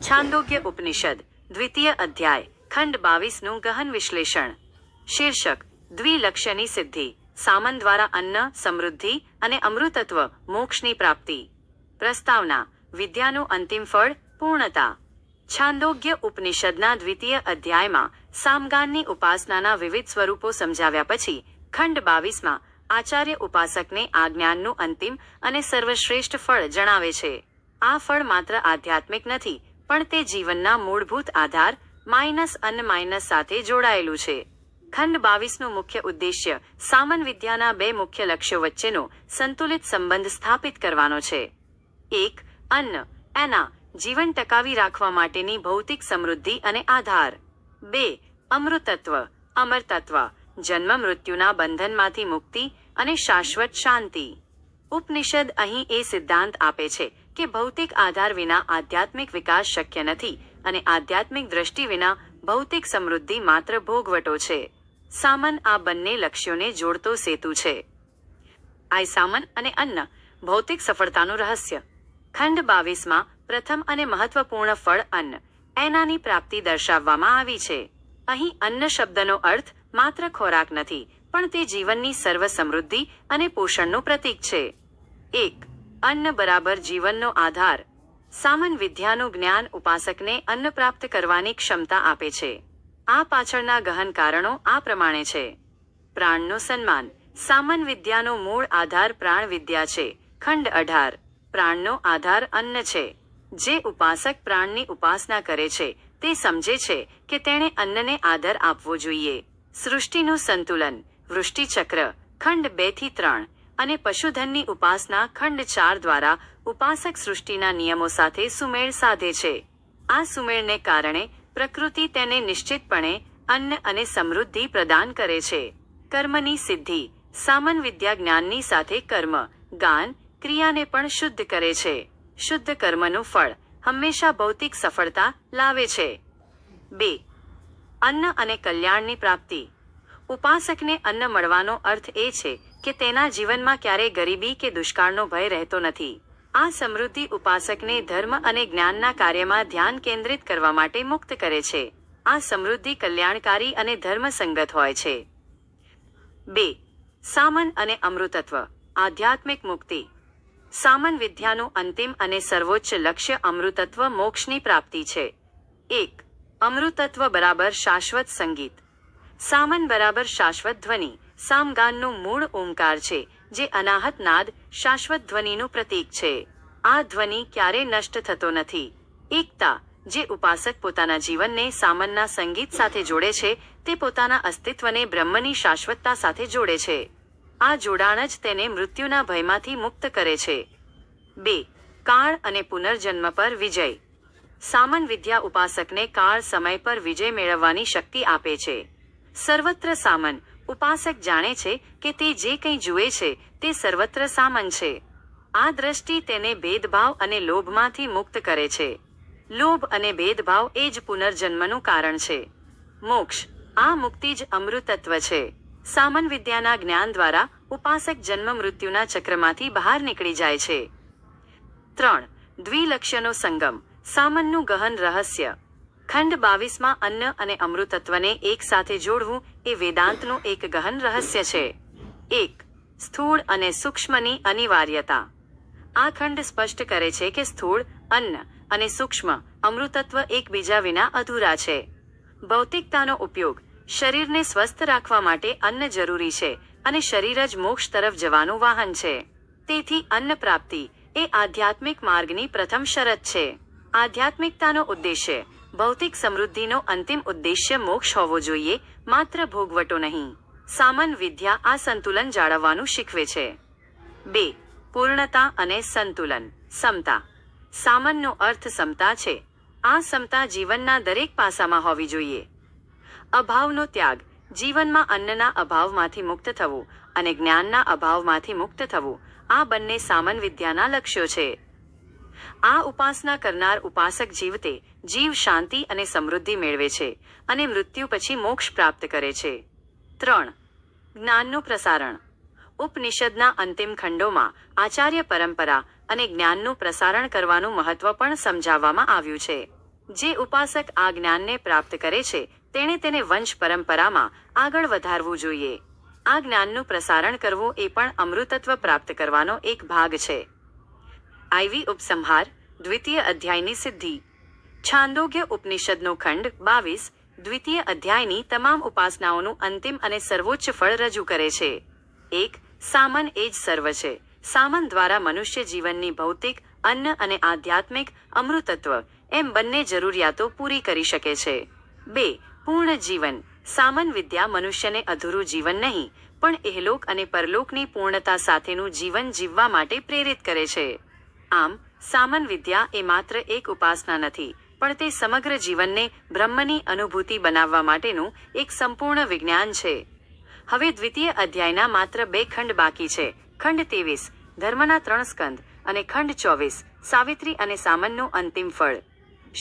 છાંદોગ્ય ઉપનિષદ, દ્વિતીય અધ્યાય, ખંડ બાવીસનું ગહન વિશ્લેષણ. શીર્ષક, દ્વિલક્ષ્યની સિદ્ધિ, સામન દ્વારા અન્ન, સમૃદ્ધિ અને અમૃતત્વ, મોક્ષની પ્રાપ્તિ. પ્રસ્તાવના, વિદ્યાનું અંતિમ ફળ, પૂર્ણતા. છાંદોગ્ય ઉપનિષદના દ્વિતીય અધ્યાયમાં સામગાનની ઉપાસનાના વિવિધ સ્વરૂપો સમજાવ્યા પછી, ખંડ બાવીસમાં આચાર્ય ઉપાસકને આ જ્ઞાનનું અંતિમ અને સર્વશ્રેષ્ઠ ફળ જણાવે છે. આ ફળ માત્ર આધ્યાત્મિક નથી, પણ તે જીવનના મૂળભૂત આધાર માઇનસ અન્ન માઇનસ સાથે જોડાયેલું છે. ખંડ બાવીસનું મુખ્ય ઉદ્દેશ્ય સામન વિદ્યાના બે મુખ્ય લક્ષ્યો વચ્ચેનો સંતુલિત સંબંધ સ્થાપિત કરવાનો છે. એક, અન્ન, એના, જીવન ટકાવી રાખવા માટેની ભૌતિક સમૃદ્ધિ અને આધાર. બે, અમૃતત્વ, અમરતત્વ, જન્મ મૃત્યુના બંધનમાંથી મુક્તિ અને શાશ્વત શાંતિ. ઉપનિષદ અહીં એ સિદ્ધાંત આપે છે કે ભૌતિક આધાર વિના આધ્યાત્મિક વિકાસ શક્ય નથી અને આધ્યાત્મિક દ્રષ્ટિ વિના ભૌતિક સમૃદ્ધિ માત્ર ભોગવટો છે. સામન આ બંને લક્ષ્યોને જોડતો સેતુ છે. આઈ સામન અને અન્ન ભૌતિક સફળતાનું રહસ્ય. ખંડ બાવીસમાં પ્રથમ અને મહત્વપૂર્ણ ફળ અન્ન. એનાની પ્રાપ્તિ દર્શાવવામાં આવી છે. અહીં અન્ન શબ્દનો અર્થ માત્ર ખોરાક નથી, પણ તે જીવનની સર્વ સમૃદ્ધિ અને પોષણનું પ્રતીક છે. એક અન્ન બરાબર જીવનનો આધાર. સામન વિદ્યાનું જ્ઞાન ઉપાસકને અન્ન પ્રાપ્ત કરવાની ક્ષમતા આપે છે. આ પાછળના ગહન કારણો આ પ્રમાણે છે. પ્રાણનું સન્માન. સામન વિદ્યાનો મૂળ આધાર પ્રાણ વિદ્યા છે. ખંડ અઢાર. પ્રાણનો આધાર અન્ન છે. જે ઉપાસક પ્રાણની ઉપાસના કરે છે, તે સમજે છે કે તેણે અન્નને આદર આપવો જોઈએ. સૃષ્ટિનું સંતુલન. વૃષ્ટિચક્ર. ખંડ બેથી ત્રણ. અને પશુધનની ઉપાસના ખંડ ચાર દ્વારા ઉપાસક સૃષ્ટિના નિયમો સાથે સુમેળ સાધે છે. આ સુમેળને કારણે પ્રકૃતિ તેને નિશ્ચિતપણે અન્ન અને સમૃદ્ધિ પ્રદાન કરે છે. કર્મની સિદ્ધિ, સામન વિદ્યા જ્ઞાનની સાથે કર્મ, ગાન, ક્રિયાને પણ શુદ્ધ કરે છે. શુદ્ધ કર્મનું ફળ હંમેશા ભૌતિક સફળતા લાવે છે. બે, અન્ન અને કલ્યાણની પ્રાપ્તિ. ઉપાસકને અન્ન મળવાનો અર્થ એ છે કે તેના જીવનમાં ક્યારેય ગરીબી કે દુષ્કાળનો ભય રહેતો નથી. આ સમૃદ્ધિ ઉપાસકને ધર્મ અને જ્ઞાનના કાર્યમાં ધ્યાન કેન્દ્રિત કરવા માટે મુક્ત કરે છે. આ સમૃદ્ધિ કલ્યાણકારી અને ધર્મસંગત હોય છે. બે. સામન અને અમૃતત્વ. આધ્યાત્મિક મુક્તિ. સામન વિદ્યાનું અંતિમ અને સર્વોચ્ચ લક્ષ્ય અમૃતત્વ મોક્ષની પ્રાપ્તિ છે. એક. અમૃતત્વ બરાબર શાશ્વત સંગીત. સામન બરાબર શાશ્વત ધ્વનિ. સામગાનનું મૂળ ઓમકાર છે, જે અનાહત નાદ શાશ્વત ધ્વનિનું પ્રતીક છે. આ ધ્વનિ ક્યારે નષ્ટ થતો નથી. એકતા, જે ઉપાસક પોતાના જીવનને સામનના સંગીત સાથે જોડે છે, તે પોતાના અસ્તિત્વને બ્રહ્મની શાશ્વતતા સાથે જોડે છે. આ જોડાણ જ તેને મૃત્યુના ભયમાંથી મુક્ત કરે છે. બે, કાળ અને પુનર્જન્મ પર વિજય. સામન વિદ્યા ઉપાસકને કાળ સમય પર વિજય મેળવવાની શક્તિ આપે છે. સર્વત્ર સામન. ઉપાસક જાણે છે કે તે જે કંઈ જુએ છે, તે સર્વત્ર સામન છે. આ દ્રષ્ટિ તેને ભેદભાવ અને લોભમાંથી મુક્ત કરે છે. લોભ અને ભેદભાવ એ જ પુનર્જન્મનું કારણ છે. મોક્ષ. આ મુક્તિ જ અમૃતત્વ છે. સામન વિદ્યાના જ્ઞાન દ્વારા ઉપાસક જન્મ મૃત્યુના ચક્રમાંથી બહાર નીકળી જાય છે. ત્રણ. દ્વિલક્ષ્યનો સંગમ. સામનનું ગહન રહસ્ય. ખંડ બાવીસમાં અન્ન અને અમૃતત્વને એક સાથે જોડવું એ વેદાંતનું એક ગહન રહસ્ય છે. એક, સ્થૂળ અને સૂક્ષ્મની અનિવાર્યતા. આ ખંડ સ્પષ્ટ કરે છે કે સ્થૂળ, અન્ન અને સૂક્ષ્મ અમૃતત્વ એકબીજા વિના અધૂરા છે. ભૌતિકતાનો ઉપયોગ શરીરને સ્વસ્થ રાખવા માટે અન્ન જરૂરી છે અને શરીર જ મોક્ષ તરફ જવાનું વાહન છે. તેથી અન્ન પ્રાપ્તિ એ આધ્યાત્મિક માર્ગની પ્રથમ શરત છે. આધ્યાત્મિકતાનો ઉદ્દેશ્ય ભૌતિક સમૃદ્ધિનો અંતિમ ઉદ્દેશ્ય મોક્ષ હોવો જોઈએ, માત્ર ભોગવટો નહીં. સામાન વિદ્યા આ સંતુલન જાળવવાનું શીખવે છે. બે, પૂર્ણતા અને સંતુલન. સમતા. સામાનનો અર્થ સમતા છે. આ સમતા જીવનના દરેક પાસામાં હોવી જોઈએ. અભાવનો ત્યાગ. જીવનમાં અન્નના અભાવમાંથી મુક્ત થવું અને જ્ઞાનના અભાવમાંથી મુક્ત થવું આ બંને સામાન વિદ્યાના લક્ષ્યો છે. આ ઉપાસના કરનાર ઉપાસક જીવતે જીવ શાંતિ અને સમૃદ્ધિ મેળવે છે અને મૃત્યુ પછી મોક્ષ પ્રાપ્ત કરે છે. ત્રણ. જ્ઞાનનું પ્રસારણ. ઉપનિષદના અંતિમ ખંડોમાં આચાર્ય પરંપરા અને જ્ઞાનનું પ્રસારણ કરવાનું મહત્વ પણ સમજાવવામાં આવ્યું છે. જે ઉપાસક આ જ્ઞાનને પ્રાપ્ત કરે છે, તેણે તેને વંશ પરંપરામાં આગળ વધારવું જોઈએ. આ જ્ઞાનનું પ્રસારણ કરવું એ પણ અમૃતત્વ પ્રાપ્ત કરવાનો એક ભાગ છે. આઈવી ઉપસંહાર દ્વિતીય અધ્યાયની સિદ્ધિ. છાંદોગ્ય ઉપનિષદનો ખંડ બાવીસ દ્વિતીય અધ્યાયની તમામ ઉપાસનાઓનું અંતિમ અને સર્વોચ્ચ ફળ રજૂ કરે છે. એક, સામન એ જ સર્વ છે. સામન દ્વારા મનુષ્ય જીવનની ભૌતિક, અન્ન અને આધ્યાત્મિક અમૃતત્વ એમ બંને જરૂરિયાતો પૂરી કરી શકે છે. બે, પૂર્ણ જીવન. સામન વિદ્યા મનુષ્યને અધૂરું જીવન નહીં, પણ એહલોક અને પરલોકની પૂર્ણતા સાથેનું જીવન જીવવા માટે પ્રેરિત કરે છે. આમ સામન વિદ્યા એ માત્ર એક ઉપાસના નથી, પણ તે સમગ્ર જીવનને બ્રહ્મની અનુભૂતિ બનાવવા માટેનું એક સંપૂર્ણ વિજ્ઞાન છે. હવે દ્વિતીય અધ્યાયના માત્ર બે ખંડ બાકી છે. ખંડ ત્રેવીસ, ધર્મના ત્રણ સ્કંદ અને ખંડ ચોવીસ, સાવિત્રી અને સામનનું અંતિમ ફળ.